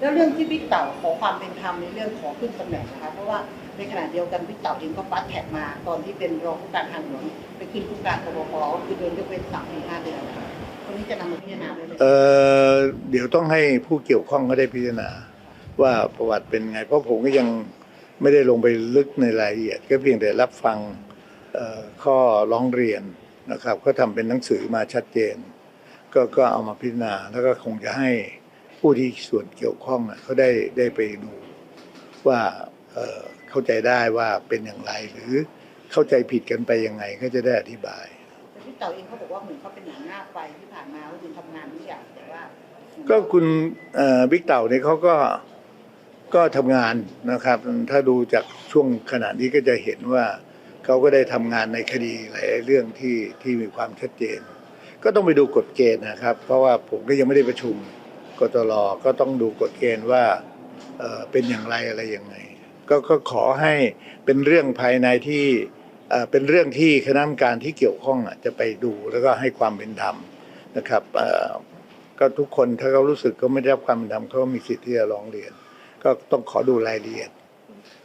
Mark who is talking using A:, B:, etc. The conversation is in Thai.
A: แล้วเรื่องที่บิ๊กเต่าขอความเป็นธรรมในเรื่องขอขึ้นตำแหน่งนะคะเพราะว่าในขณะเดียวกันบิ๊กเต่าเองก็ฟัดแท็กมา ตอนที่เป็นรองผู้การทางหลวงไปขึ้นผู้การกบพคือโดนยกเว้นสามถึงห้าเดือนนะคะคนนี้จะนำมาพิจารณาด้วยไหม
B: เออเดี๋ยวต้องให้ผู้เกี่ยวข้องก็ได้พิจารณา ว่าประวัติเป็นไง เพราะผมก็ยังไม่ได้ลงไปลึกในรายละเอียด ก็เพียงแต่รับฟังเอ่อข้อร้องเรียนนะครับ ก็ทำเป็นหนังสือมาชัดเจน ก็ก็เอามาพิจารณาแล้วก็คงจะให้ ผู้ที่ส่วนเกี่ยวข้องน่ะเขาได้ได้ไปดูว่าเอ่อเข้าใจได้ว่าเป็นอย่างไรหรือเข้าใจผิดกันไปยังไงก็จะได้อธิบาย
A: แต่บิ๊กเต่าเองเขาบอกว่าเหมือนเขาเป็นหนังหน้าไฟที่ผ่านมาก็คือทำงานทุกอย่างแต่ว่า
B: ก็คุณเอ่อบิ๊กเต่าเนี่ยเขาก็ก็ทำงานนะครับ ถ้าดูจากช่วงขณะนี้ก็จะเห็นว่าเขาก็ได้ทำงานในคดีหลายๆเรื่องที่ที่มีความชัดเจน ก็ต้องไปดูกฎเกณฑ์นะครับ เพราะว่าผมก็ยังไม่ได้ประชุม กตลก็ต้องดูกฎเกณฑ์ว่าเป็นอย่างไรอะไรยังไงก็ก็ขอให้เป็นเรื่องภายในที่เป็นเรื่องที่คณะกรรมการที่เกี่ยวข้องจะไปดูแล้วก็ให้ความเป็นธรรมนะครับก็ทุกคนถ้าเขารู้สึกเขาไม่ได้รับความเป็นธรรมเขามีสิทธิ์ที่จะร้องเรียน ก็ต้องขอดูรายละเอียด